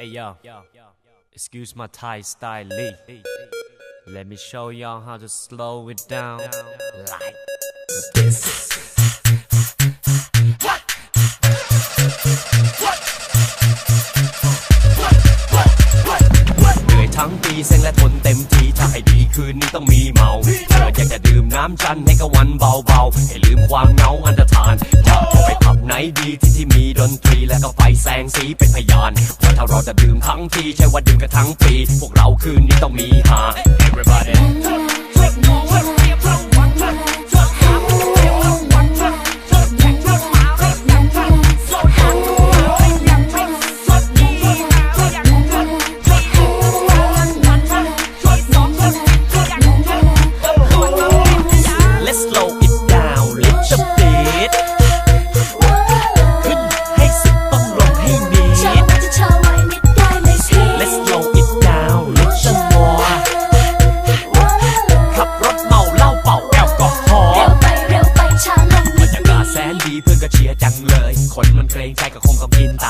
Hey yo, excuse my Thai style. Lee. Let me show y'all how to slow it down like this. เหนื่อยทั้งปีเซ็งและทนเต็มทีถ้าให้ดีคืนนี้ต้อง น้ำจันให้กับวันเบาๆ ให้ลืมความเหงาอันตรธานอยากจะไปผับไหนดีที่ที่มีดนตรีและก็ไฟแสงสีเป็นพยานว่าถ้าเราจะดื่มทั้งทีใช่ว่าดื่มกันทั้งปี พวกเราคืนนี้ต้องมีหา everybody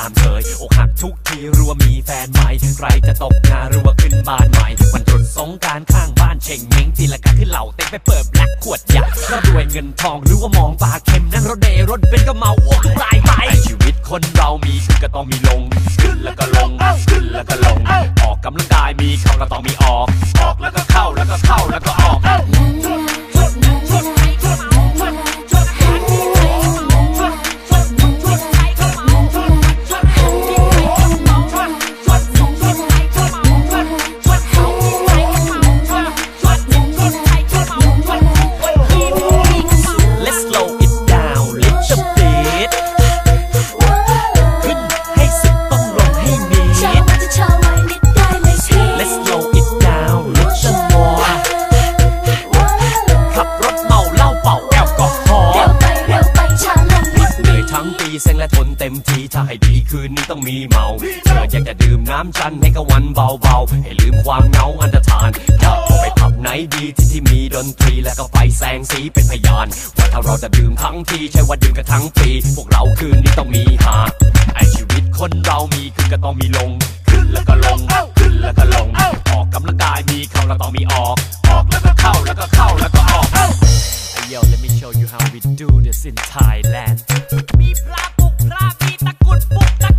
ามเคยอกหักทุกทีรู้ว่ามีแฟนใหม่ใครจะตกงานรัว่าขึ้นบ้านใหม่วันตรุษสงการข้างบ้านเชงเม้งตีละกันขึ้นเหล่าเต็มไปเปิดแบล็คขวดใหญ่ก็รวยเงินทองหรือว่ามองปลาเค็มนั่งรถเดรถเป็นก็เมาอ้วกตายไปชีวิตคนเรามีขึ้นก็ต้องมีลงขึ้นแล้วก็ลง เซ็งและทนเต็มทีถ้าให้ดีคืนนี้ต้องมีเมาเธออยากจะดื่มน้ำจันทร์ให้กับวันเบาๆ ให้ลืมความเหงาอันตรธานอยากออกไปผับไหนดีที่ที่มีดนตรีและก็ไฟแสงสีเป็นพยาน ว่าถ้าเราจะดื่มทั้งทีใช่ว่าดื่มกันทั้งปี พวกเราคืนนี้ต้องมีหาไอชีวิตคนเรามีขึ้นก็ต้องมีลง ขึ้นแล้วก็ลงขึ้นแล้วก็ลง you how we do this in Thailand มีพระปลุกพระมีตะกุดปลุกตะ